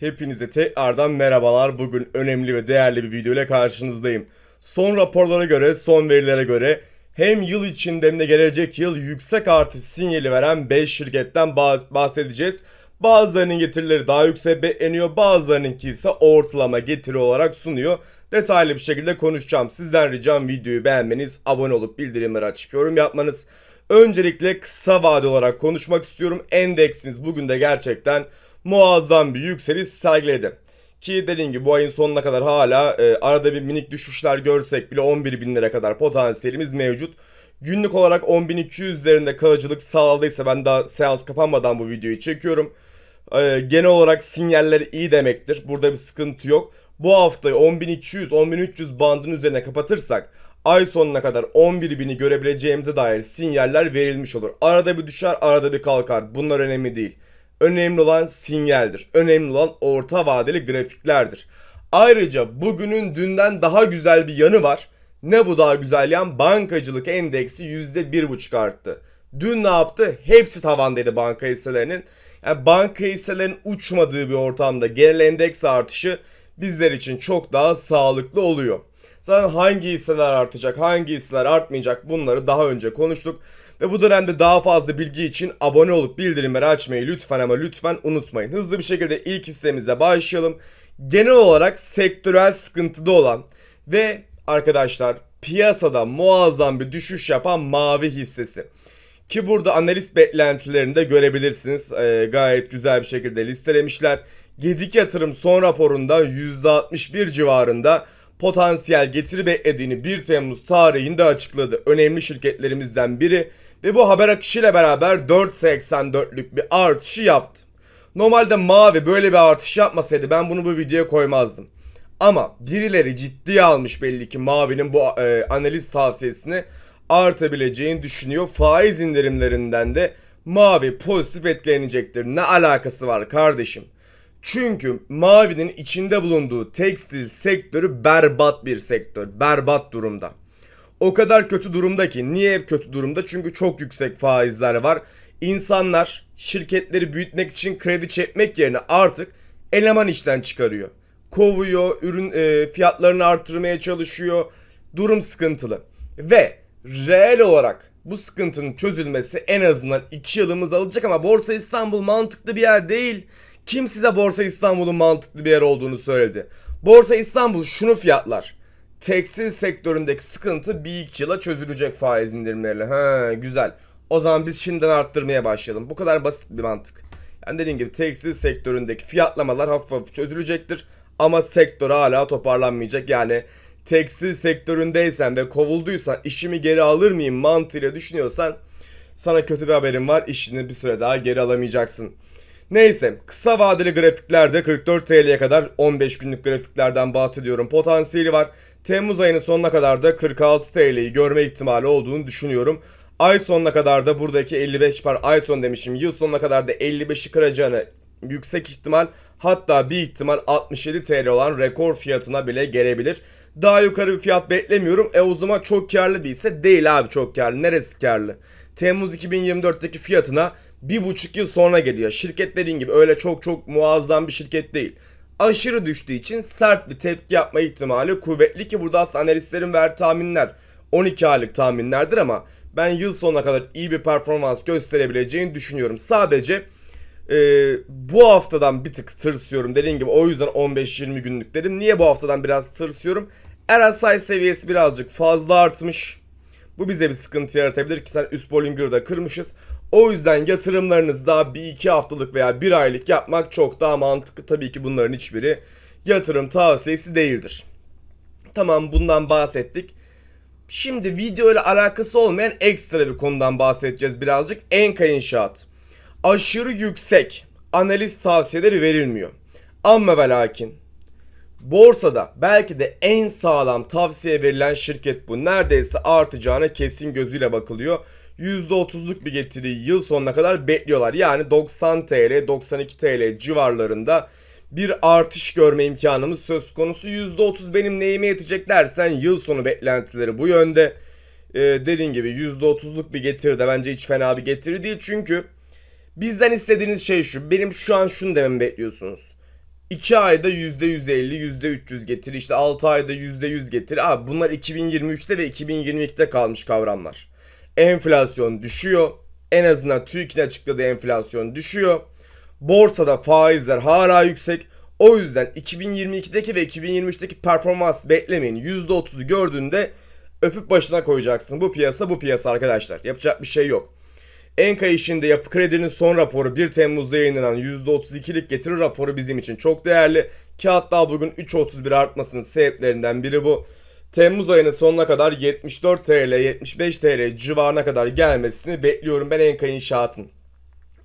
Hepinize tekrardan merhabalar. Bugün önemli ve değerli bir video ile karşınızdayım. Son raporlara göre, son verilere göre hem yıl içinde hem de gelecek yıl yüksek artış sinyali veren 5 şirketten bah- bahsedeceğiz. Bazılarının getirileri daha yüksek bekleniyor, bazılarınınki ise ortalama getiri olarak sunuyor. Detaylı bir şekilde konuşacağım. Sizden ricam videoyu beğenmeniz, abone olup bildirimleri açıp yorum yapmanız. Öncelikle kısa vade olarak konuşmak istiyorum. Endeksimiz bugün de gerçekten muazzam bir yükseliş sergiledi. Ki dediğim gibi bu ayın sonuna kadar hala e, arada bir minik düşüşler görsek bile 11 binlere kadar potansiyelimiz mevcut. Günlük olarak 10.200 üzerinde kalıcılık sağladıysa ben daha seans kapanmadan bu videoyu çekiyorum. E, genel olarak sinyaller iyi demektir. Burada bir sıkıntı yok. Bu haftayı 10.200-10.300 bandın üzerine kapatırsak ay sonuna kadar 11.000'i görebileceğimize dair sinyaller verilmiş olur. Arada bir düşer, arada bir kalkar. Bunlar önemli değil. Önemli olan sinyaldir. Önemli olan orta vadeli grafiklerdir. Ayrıca bugünün dünden daha güzel bir yanı var. Ne bu daha güzel yan? Bankacılık endeksi %1,5 arttı. Dün ne yaptı? Hepsi tavandaydı banka hisselerinin. Yani banka hisselerinin uçmadığı bir ortamda genel endeks artışı bizler için çok daha sağlıklı oluyor. Zaten hangi hisseler artacak, hangi hisseler artmayacak bunları daha önce konuştuk. Ve bu dönemde daha fazla bilgi için abone olup bildirimleri açmayı lütfen ama lütfen unutmayın. Hızlı bir şekilde ilk hissemize başlayalım. Genel olarak sektörel sıkıntıda olan ve arkadaşlar piyasada muazzam bir düşüş yapan mavi hissesi. Ki burada analist beklentilerini de görebilirsiniz. Ee, gayet güzel bir şekilde listelemişler. Gedik yatırım son raporunda %61 civarında potansiyel getiri beklediğini 1 Temmuz tarihinde açıkladı. Önemli şirketlerimizden biri ve bu haber akışıyla beraber 4.84'lük bir artışı yaptı. Normalde mavi böyle bir artış yapmasaydı ben bunu bu videoya koymazdım. Ama birileri ciddiye almış belli ki mavinin bu e, analiz tavsiyesini artabileceğini düşünüyor. Faiz indirimlerinden de mavi pozitif etkilenecektir. Ne alakası var kardeşim? Çünkü Mavi'nin içinde bulunduğu tekstil sektörü berbat bir sektör. Berbat durumda. O kadar kötü durumda ki. Niye hep kötü durumda? Çünkü çok yüksek faizler var. İnsanlar şirketleri büyütmek için kredi çekmek yerine artık eleman işten çıkarıyor. Kovuyor, ürün e, fiyatlarını artırmaya çalışıyor. Durum sıkıntılı. Ve reel olarak bu sıkıntının çözülmesi en azından 2 yılımız alacak ama Borsa İstanbul mantıklı bir yer değil. Kim size Borsa İstanbul'un mantıklı bir yer olduğunu söyledi? Borsa İstanbul şunu fiyatlar. Tekstil sektöründeki sıkıntı bir iki yıla çözülecek faiz indirimleriyle. Ha güzel. O zaman biz şimdiden arttırmaya başlayalım. Bu kadar basit bir mantık. Yani dediğim gibi tekstil sektöründeki fiyatlamalar hafif hafif çözülecektir. Ama sektör hala toparlanmayacak. Yani tekstil sektöründeysen ve kovulduysan işimi geri alır mıyım mantığıyla düşünüyorsan sana kötü bir haberim var. İşini bir süre daha geri alamayacaksın. Neyse kısa vadeli grafiklerde 44 TL'ye kadar 15 günlük grafiklerden bahsediyorum. Potansiyeli var. Temmuz ayının sonuna kadar da 46 TL'yi görme ihtimali olduğunu düşünüyorum. Ay sonuna kadar da buradaki 55 par ay son demişim. Yıl sonuna kadar da 55'i kıracağını yüksek ihtimal hatta bir ihtimal 67 TL olan rekor fiyatına bile gelebilir. Daha yukarı bir fiyat beklemiyorum. E o zaman çok karlı ise değil abi çok karlı. Neresi karlı? Temmuz 2024'teki fiyatına bir buçuk yıl sonra geliyor. Şirket dediğin gibi öyle çok çok muazzam bir şirket değil. Aşırı düştüğü için sert bir tepki yapma ihtimali kuvvetli ki burada aslında analistlerin verdiği tahminler 12 aylık tahminlerdir ama ben yıl sonuna kadar iyi bir performans gösterebileceğini düşünüyorum. Sadece e, bu haftadan bir tık tırsıyorum. Dediğim gibi o yüzden 15-20 günlük dedim. Niye bu haftadan biraz tırsıyorum? RSI seviyesi birazcık fazla artmış. Bu bize bir sıkıntı yaratabilir ki sen üst Bollinger'ı da kırmışız. O yüzden yatırımlarınızı daha bir iki haftalık veya bir aylık yapmak çok daha mantıklı. Tabii ki bunların hiçbiri yatırım tavsiyesi değildir. Tamam bundan bahsettik. Şimdi video ile alakası olmayan ekstra bir konudan bahsedeceğiz birazcık. Enka İnşaat. Aşırı yüksek analiz tavsiyeleri verilmiyor. Ama ve lakin borsada belki de en sağlam tavsiye verilen şirket bu. Neredeyse artacağına kesin gözüyle bakılıyor. %30'luk bir getiriyi yıl sonuna kadar bekliyorlar. Yani 90 TL, 92 TL civarlarında bir artış görme imkanımız söz konusu. %30 benim neyime yetecek dersen yıl sonu beklentileri bu yönde. Ee, dediğin gibi %30'luk bir getiri de bence hiç fena bir getiri değil. Çünkü bizden istediğiniz şey şu. Benim şu an şunu dememi bekliyorsunuz. 2 ayda %150, %300 getiri, işte 6 ayda %100 getiri. Abi bunlar 2023'te ve 2022'de kalmış kavramlar. Enflasyon düşüyor. En azından TÜİK'in açıkladığı enflasyon düşüyor. Borsada faizler hala yüksek. O yüzden 2022'deki ve 2023'teki performans beklemeyin. %30'u gördüğünde öpüp başına koyacaksın. Bu piyasa bu piyasa arkadaşlar. Yapacak bir şey yok. Enka işinde Yapı Kredi'nin son raporu 1 Temmuz'da yayınlanan %32'lik getiri raporu bizim için çok değerli. Ki hatta bugün 3.31 artmasının sebeplerinden biri bu. Temmuz ayının sonuna kadar 74 TL, 75 TL civarına kadar gelmesini bekliyorum ben Enka İnşaat'ın.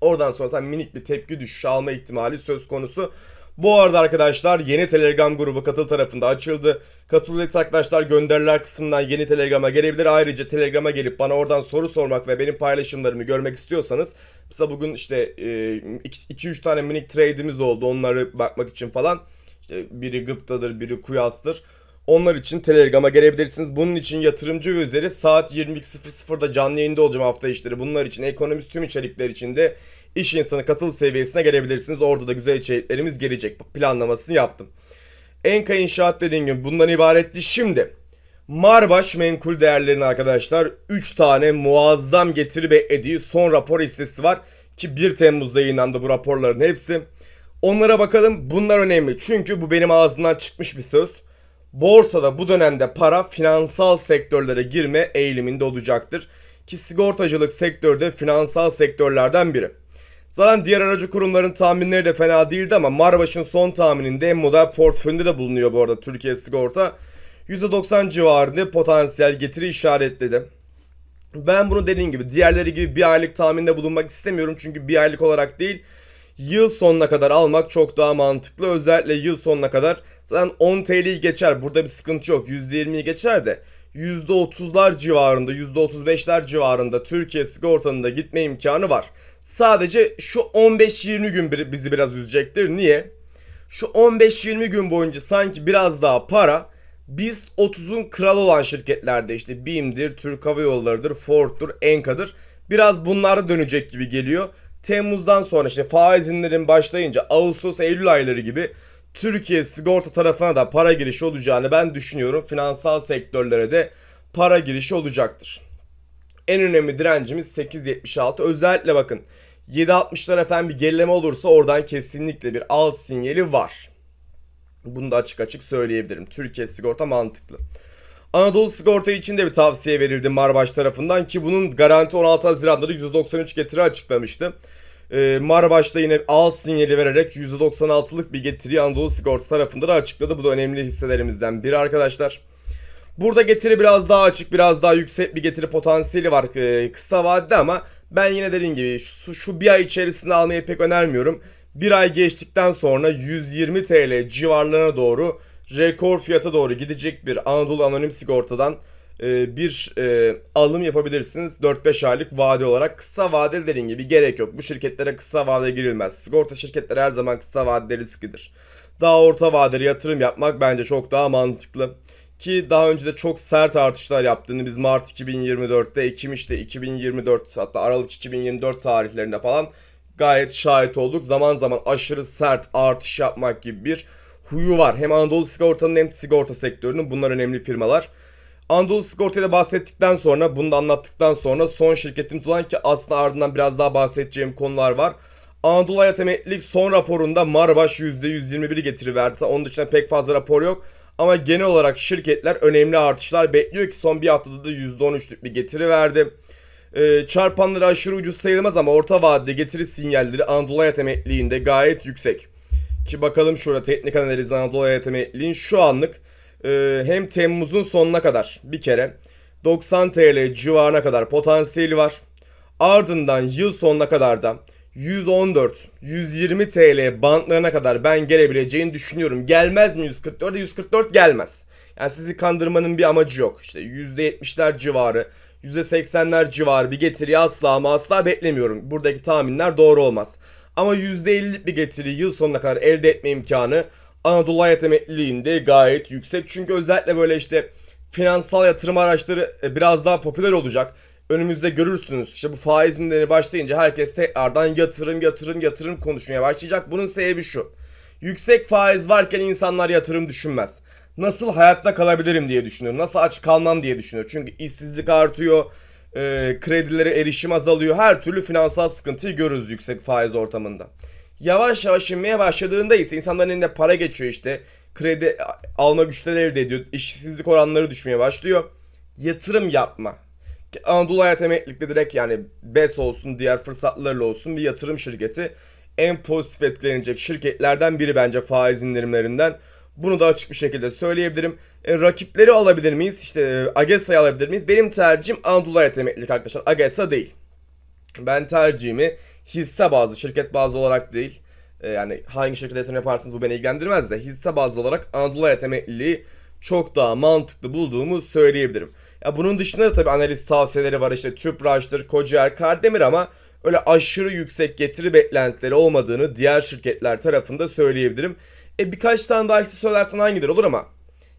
Oradan sonra minik bir tepki düşüşü alma ihtimali söz konusu. Bu arada arkadaşlar yeni Telegram grubu Katıl tarafında açıldı. Katıl üyesi arkadaşlar gönderiler kısmından yeni Telegram'a gelebilir. Ayrıca Telegram'a gelip bana oradan soru sormak ve benim paylaşımlarımı görmek istiyorsanız mesela bugün işte 2-3 tane minik trade'imiz oldu onları bakmak için falan. İşte biri Gıpta'dır, biri Kuyas'tır. Onlar için Telegram'a gelebilirsiniz. Bunun için yatırımcı üzeri saat 22.00'da canlı yayında olacağım hafta işleri. Bunlar için ekonomist tüm içerikler için de iş insanı katıl seviyesine gelebilirsiniz. Orada da güzel içeriklerimiz gelecek. Planlamasını yaptım. Enka İnşaat dediğim gibi bundan ibaretti. Şimdi Marbaş menkul değerlerin arkadaşlar 3 tane muazzam getiri beklediği son rapor hissesi var. Ki 1 Temmuz'da yayınlandı bu raporların hepsi. Onlara bakalım bunlar önemli. Çünkü bu benim ağzımdan çıkmış bir söz. Borsada bu dönemde para finansal sektörlere girme eğiliminde olacaktır. Ki sigortacılık sektörde finansal sektörlerden biri. Zaten diğer aracı kurumların tahminleri de fena değildi ama Marbaş'ın son tahmininde en model portföyünde de bulunuyor bu arada Türkiye Sigorta. %90 civarında potansiyel getiri işaretledi. Ben bunu dediğim gibi diğerleri gibi bir aylık tahminde bulunmak istemiyorum çünkü bir aylık olarak değil yıl sonuna kadar almak çok daha mantıklı. Özellikle yıl sonuna kadar zaten 10 TL'yi geçer. Burada bir sıkıntı yok. %20'yi geçer de %30'lar civarında, %35'ler civarında Türkiye sigortanın gitme imkanı var. Sadece şu 15-20 gün bizi biraz üzecektir. Niye? Şu 15-20 gün boyunca sanki biraz daha para biz 30'un kralı olan şirketlerde işte BİM'dir, Türk Hava Yolları'dır, Ford'dur, Enka'dır. Biraz bunlara dönecek gibi geliyor. Temmuz'dan sonra işte faiz indirim başlayınca Ağustos, Eylül ayları gibi Türkiye sigorta tarafına da para girişi olacağını ben düşünüyorum. Finansal sektörlere de para girişi olacaktır. En önemli direncimiz 8.76. Özellikle bakın 7.60'lar efendim bir gerileme olursa oradan kesinlikle bir al sinyali var. Bunu da açık açık söyleyebilirim. Türkiye sigorta mantıklı. Anadolu Sigorta için de bir tavsiye verildi Marbaş tarafından ki bunun garanti 16 Haziran'da da 193 getiri açıklamıştı. Ee, Marbaş'ta yine al sinyali vererek %96'lık bir getiri Anadolu Sigorta tarafında da açıkladı. Bu da önemli hisselerimizden biri arkadaşlar. Burada getiri biraz daha açık, biraz daha yüksek bir getiri potansiyeli var e, kısa vadede ama ben yine dediğim gibi şu, şu bir ay içerisinde almayı pek önermiyorum. Bir ay geçtikten sonra 120 TL civarlarına doğru rekor fiyata doğru gidecek bir Anadolu Anonim Sigorta'dan e, bir e, alım yapabilirsiniz 4-5 aylık vade olarak. Kısa vadeli dediğim gibi gerek yok. Bu şirketlere kısa vadeye girilmez. Sigorta şirketleri her zaman kısa vadeli riskidir. Daha orta vadeli yatırım yapmak bence çok daha mantıklı. Ki daha önce de çok sert artışlar yaptığını biz Mart 2024'te, Ekim işte 2024 hatta Aralık 2024 tarihlerinde falan gayet şahit olduk. Zaman zaman aşırı sert artış yapmak gibi bir huyu var. Hem Anadolu Sigorta'nın hem sigorta sektörünün bunlar önemli firmalar. Anadolu Sigorta'yı bahsettikten sonra, bunu da anlattıktan sonra son şirketimiz olan ki aslında ardından biraz daha bahsedeceğim konular var. Anadolu Hayat Emeklilik son raporunda Marbaş %121 getiri verdi. Onun dışında pek fazla rapor yok. Ama genel olarak şirketler önemli artışlar bekliyor ki son bir haftada da %13'lük bir getiri verdi. Ee, çarpanları aşırı ucuz sayılmaz ama orta vadede getiri sinyalleri Anadolu Hayat Emekliliğinde gayet yüksek. Ki bakalım şurada teknik analiz Anadolu Hayat Emekliliğin şu anlık e, hem Temmuz'un sonuna kadar bir kere 90 TL civarına kadar potansiyeli var. Ardından yıl sonuna kadar da 114, 120 TL bantlarına kadar ben gelebileceğini düşünüyorum. Gelmez mi 144'e? 144 gelmez. Yani sizi kandırmanın bir amacı yok. İşte %70'ler civarı, %80'ler civarı bir getiri asla ama asla beklemiyorum. Buradaki tahminler doğru olmaz. Ama %50'lik bir getiri yıl sonuna kadar elde etme imkanı Anadolu Hayat Emekliliğinde gayet yüksek. Çünkü özellikle böyle işte finansal yatırım araçları e, biraz daha popüler olacak. Önümüzde görürsünüz işte bu faiz indirimleri başlayınca herkes tekrardan yatırım yatırım yatırım konuşmaya başlayacak. Bunun sebebi şu. Yüksek faiz varken insanlar yatırım düşünmez. Nasıl hayatta kalabilirim diye düşünüyor. Nasıl aç kalmam diye düşünüyor. Çünkü işsizlik artıyor. E, kredilere erişim azalıyor. Her türlü finansal sıkıntıyı görürüz yüksek faiz ortamında. Yavaş yavaş inmeye başladığında ise insanların elinde para geçiyor işte. Kredi alma güçleri elde ediyor. İşsizlik oranları düşmeye başlıyor. Yatırım yapma. Anadolu Hayat Emeklilik'te direkt yani BES olsun diğer fırsatlarla olsun bir yatırım şirketi. En pozitif etkilenecek şirketlerden biri bence faiz indirimlerinden. Bunu da açık bir şekilde söyleyebilirim. E, rakipleri alabilir miyiz? İşte e, Agesa'yı alabilir miyiz? Benim tercihim Anadolu Hayat Emeklilik arkadaşlar. Agesa değil. Ben tercihimi hisse bazlı, şirket bazlı olarak değil. e, yani hangi şirkete yatırım yaparsınız bu beni ilgilendirmez de hisse bazlı olarak Anadolu Hayat çok daha mantıklı bulduğumu söyleyebilirim. Ya bunun dışında da tabii analiz tavsiyeleri var işte Tüpraş'tır, Kocaer, Kardemir ama öyle aşırı yüksek getiri beklentileri olmadığını diğer şirketler tarafında söyleyebilirim. E birkaç tane daha hisse söylersen hangileri olur ama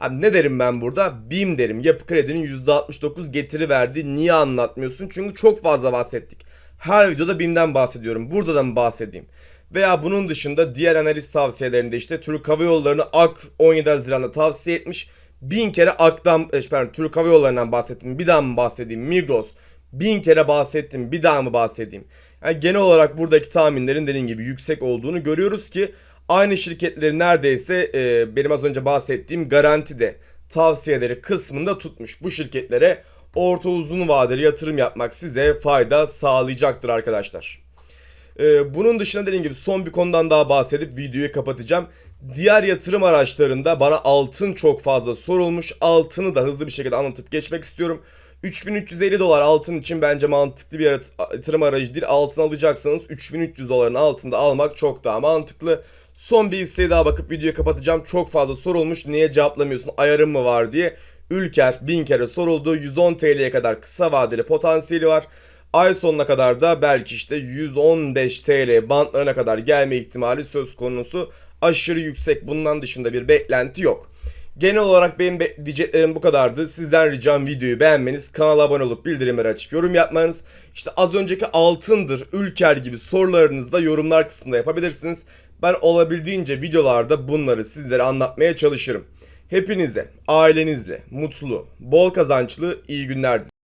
Abi ne derim ben burada? BİM derim. Yapı Kredi'nin %69 getiri verdi. Niye anlatmıyorsun? Çünkü çok fazla bahsettik. Her videoda BİM'den bahsediyorum. Burada da mı bahsedeyim? Veya bunun dışında diğer analiz tavsiyelerinde işte Türk Hava Yolları'nı AK 17 Haziran'da tavsiye etmiş. Bin kere AK'dan, e, pardon Türk Hava Yolları'ndan bahsettim. Bir daha mı bahsedeyim? Migros. Bin kere bahsettim. Bir daha mı bahsedeyim? Yani genel olarak buradaki tahminlerin dediğim gibi yüksek olduğunu görüyoruz ki aynı şirketleri neredeyse e, benim az önce bahsettiğim garantide tavsiyeleri kısmında tutmuş. Bu şirketlere orta uzun vadeli yatırım yapmak size fayda sağlayacaktır arkadaşlar. Ee, bunun dışında dediğim gibi son bir konudan daha bahsedip videoyu kapatacağım. Diğer yatırım araçlarında bana altın çok fazla sorulmuş. Altını da hızlı bir şekilde anlatıp geçmek istiyorum. 3350 dolar altın için bence mantıklı bir yatırım aracı değil. Altın alacaksanız 3300 doların altında almak çok daha mantıklı. Son bir hisseye daha bakıp videoyu kapatacağım. Çok fazla sorulmuş. Niye cevaplamıyorsun? Ayarın mı var diye. Ülker bin kere soruldu. 110 TL'ye kadar kısa vadeli potansiyeli var. Ay sonuna kadar da belki işte 115 TL bantlarına kadar gelme ihtimali söz konusu. Aşırı yüksek bundan dışında bir beklenti yok. Genel olarak benim be- diyeceklerim bu kadardı. Sizden ricam videoyu beğenmeniz, kanala abone olup bildirimleri açıp yorum yapmanız. İşte az önceki altındır, ülker gibi sorularınızı da yorumlar kısmında yapabilirsiniz. Ben olabildiğince videolarda bunları sizlere anlatmaya çalışırım. Hepinize, ailenizle, mutlu, bol kazançlı, iyi günler dilerim.